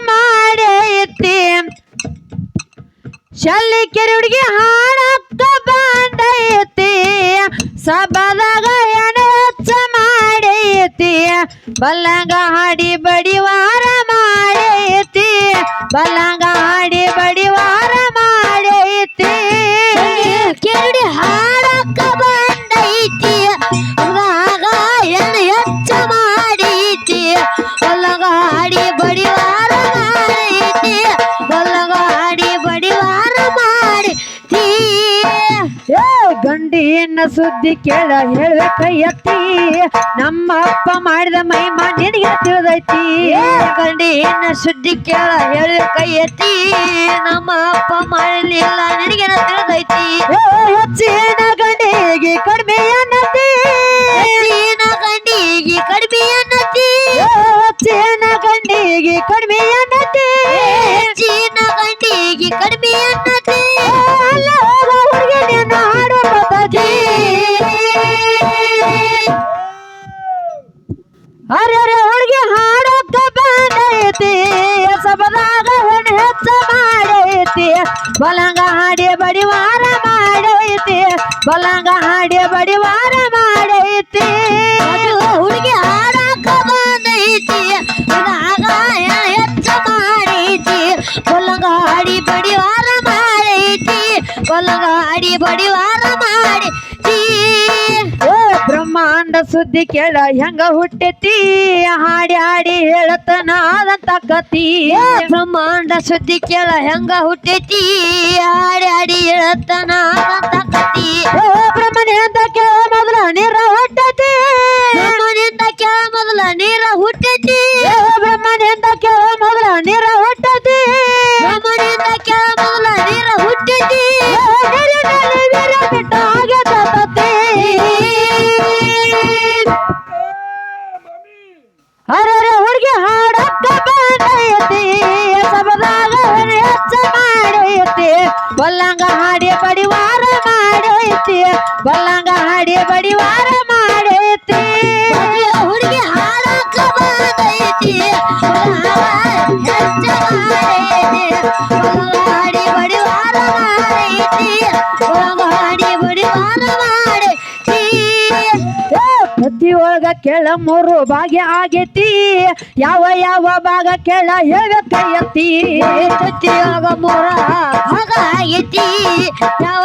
ಮಾಡೈತಿ ಶಲ್ಲಿಕೆರೆ ಹುಡುಗಿ ಹಾಡಕ್ಕ ಬಂದೈತಿ. ಸಬದಾಗ ಏನು ಹೆಚ್ಚ ಮಾಡೈತಿ. ಬಲ್ಲಂಗ ಹಾಡಿ ಬಡಿವಾರ ಮಾಡೈತಿ. ಬಲ್ಲಂಗ ಗಂಡಿನ ಸುದ್ದಿ ಕೇಳ ಹೇಳ್ಬೇಕ ಎತ್ತಿ ನಮ್ಮ ಅಪ್ಪ ಮಾಡಿದ ಮಹಿಮಾ ನಿನಗೆ ತಿಳಿದೈತಿ ಗಂಡಿನ ಸುದ್ದಿ ಕೇಳ ಹೇಳಿ ಕೈ ಎತ್ತಿ ನಮ್ಮ ಅಪ್ಪ ಮಾಡಲಿಲ್ಲ ನಿನಗೇನ ಬಲಂಗ ಹಾಡಿ ಬಡಿವಾರ ಮಾಡೈತಿ ಬಲಂಗ ಹಾಡಿ ಬಡಿವಾರ ಮಾಡೈತಿ ಸುದ್ದಿ ಕೇಳ ಹೆಂಗ ಹುಟ್ಟೆತಿ? ಹಾಡಿ ಹಾಡಿ ಹೇಳತನ ಆದಂತ ಕತಿ. ಬ್ರಹ್ಮಾಂಡ ಸುದ್ದಿ ಕೇಳ ಹೆಂಗ ಹುಟ್ಟೆತಿ? ಹಾಡಿ ಆಡಿ ಹೇಳತನ ಅಂತ ಕತಿ. ಓ ಬ್ರಹ್ಮನೇ ಅಂತ ಕೇಳ ಮೊದಲ ನೀರ ಹುಟ್ಟತಿ. ಬ್ರಹ್ಮನಿಂದ ಕೇಳ ಮೊದಲ ನೀರ ಹುಟ್ಟೈತಿ. ಬಡಿವಾರ ಮಾಡೈತಿ. ಹುಡುಗಿ ಹಾಡಕ ಬಂದೈತಿ ಮಾಡಿ ಬಡಿವಾರ ಮಾಡೈತಿ. ಒಳಗಾಡಿ ಬಡಿವಾರ ಮಾಡೈತಿ. ಪ್ರತಿ ಒಳಗ ಕೆಳ ಮೂರು ಭಾಗ್ಯ ಆಗೈತಿ. ಯಾವ ಯಾವ ಭಾಗ ಕೆಳ ಹೇಳ್ಬೇಕೈತಿ ಪ್ರತಿಯೊಳಗ ಮೂರ ಭಾಗ ಆಗೈತಿ. ಯಾವ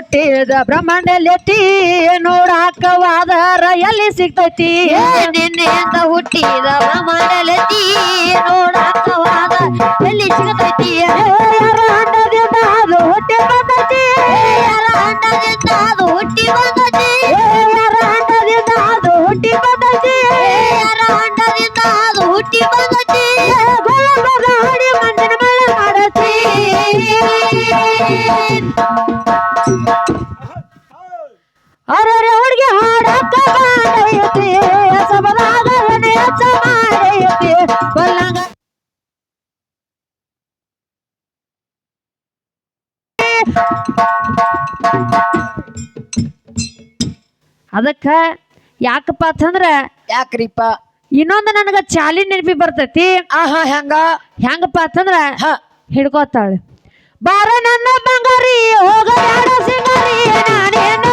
ಹುಟ್ಟಿದ ಬ್ರಹ್ಮಾಂಡಲೆತ್ತಿ ನೋಡಾಕವಾದರ ಎಲ್ಲಿ ಸಿಗ್ತೈತಿ? ನಿನ್ನೆಯಿಂದ ಹುಟ್ಟಿದ ಬ್ರಹ್ಮಾಂಡಲತಿ ನೋಡಾಕವಾದ ಎಲ್ಲಿ ಸಿಗತೈತಿ? ಅಂಡದಿಂದ ಅದು ಹುಟ್ಟಿ ಬಂದೈತಿ? ಯಾರ ಅಂಡದಿಂದ ಅದು ಹುಟ್ಟಿ ಬಂದೈತಿ? ಅಂಡದಿಂದ ಅದು ಬಂದೈತಿ? ಬಂದೈತಿ? ಮಾಡತಿ. ಅರೆ ಹುಡುಗಿ ಹಾಡಕ್ಕ ಮಾಡೈತಿ ಹಚ್ಚ ಕೊಲ್ಲಂಗ ಅದಕ್ಕ ಯಾಕಪ್ಪ ಅಂತಂದ್ರ ಯಾಕ್ರಿಪ್ಪ? ಇನ್ನೊಂದು ನನಗ ಚಾಲಿ ನೆನಪಿ ಬರ್ತೈತಿ. ಆಹಾ ಹೆಂಗ? ಹೆಂಗಪ್ಪ ಅಂತಂದ್ರ ಹಿಡ್ಕೋತಾಳೆ. ಬಾರ ನನ್ನ ಬಂಗಾರಿ ಹೋಗ ಸಿಂಗಾರಿ ನಾನೇನು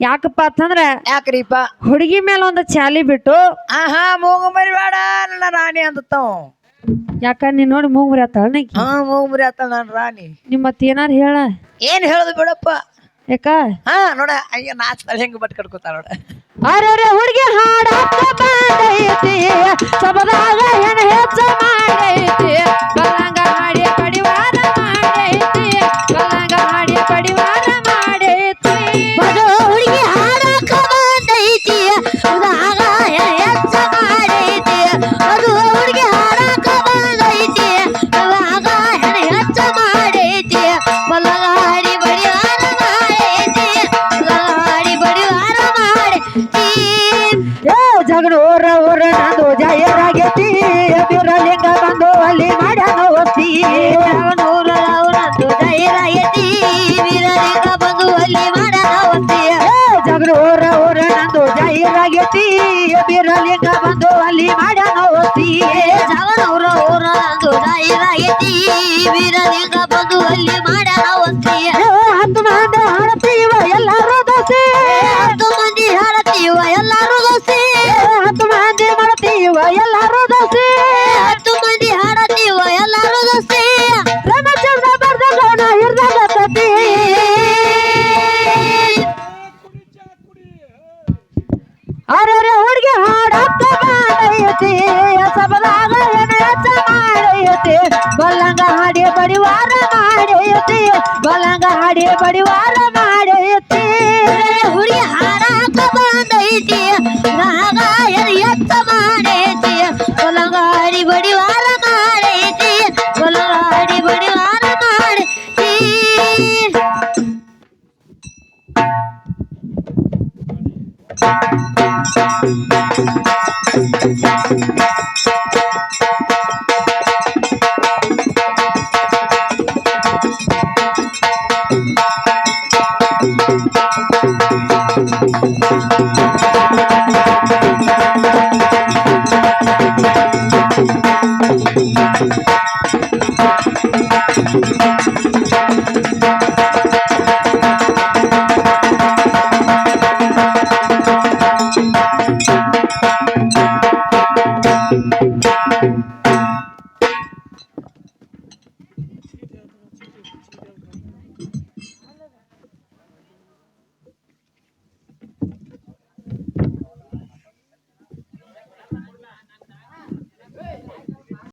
ಯಾಕಪ್ಪ ಅಂತಂದ್ರೆ ಯಾಕ್ರೀಪ ಹುಡುಗಿ ಮೇಲೆ ಒಂದು ಚಾಲಿ ಬಿಟ್ಟು ಆಹಾ ಮೂಗು ಮರಿಬೇಡ ನನ್ನ ರಾಣಿ ಅಂತ ಯಾಕ ನೀನ್ ನೋಡಿ ಮೂಗ್ ನೀ ಹಾ ಮೂಗು ಮರಿ ಆತ ನನ್ನ ರಾಣಿ. ನಿಮ್ಮ ಮತ್ತೆ ಏನಾರು ಹೇಳ. ಏನ್ ಹೇಳುದು ಬಿಡಪ್ಪ? ಯಾಕ? ಹಾ ನೋಡ ಅಯ್ಯ ನಾಚ್ತಾಳೆ ಹೆಂಗ್ ಬಟ್ ಕಟ್ಕೋತಾಳ ನೋಡ. ಅರೆ ಹುಡುಗಿ ಹಾಡ ಸಬದಾಗ ಹತ್ತು ಮಂದಿ ಹಾಡತೀವ ಎಲ್ಲರೂ ದೋಸೆ ಹತ್ತು ಮಂದಿ ಹಾಡತೀವ ಎಲ್ಲಾರು ದೋಸೆ ಹತ್ತು ಮಂದಿ ಮಾಡ್ತೀವ ಎಲ್ಲರೂ ದೋಸೆ ಬಡಿವಾರ ಮಾಡೈತಿ ಬಲ್ಲಂಗ ಹಾಡಿ ಬಡಿವಾರ ಮಾಡೈತಿ ಹುಡುಗಿ ಹಾಡಕ್ಕ ಬಂದೈತಿ ರಾಗ ಹೆಣ ಹೆಚ್ಚ ಮಾಡೈತಿ ಬಲ್ಲಂಗ ಹಾಡಿ ಬಡಿವಾರ ಮಾಡೈತಿ ಬಲ್ಲಂಗ ಹಾಡಿ ಬಡಿವಾರ ಮಾಡೈತಿ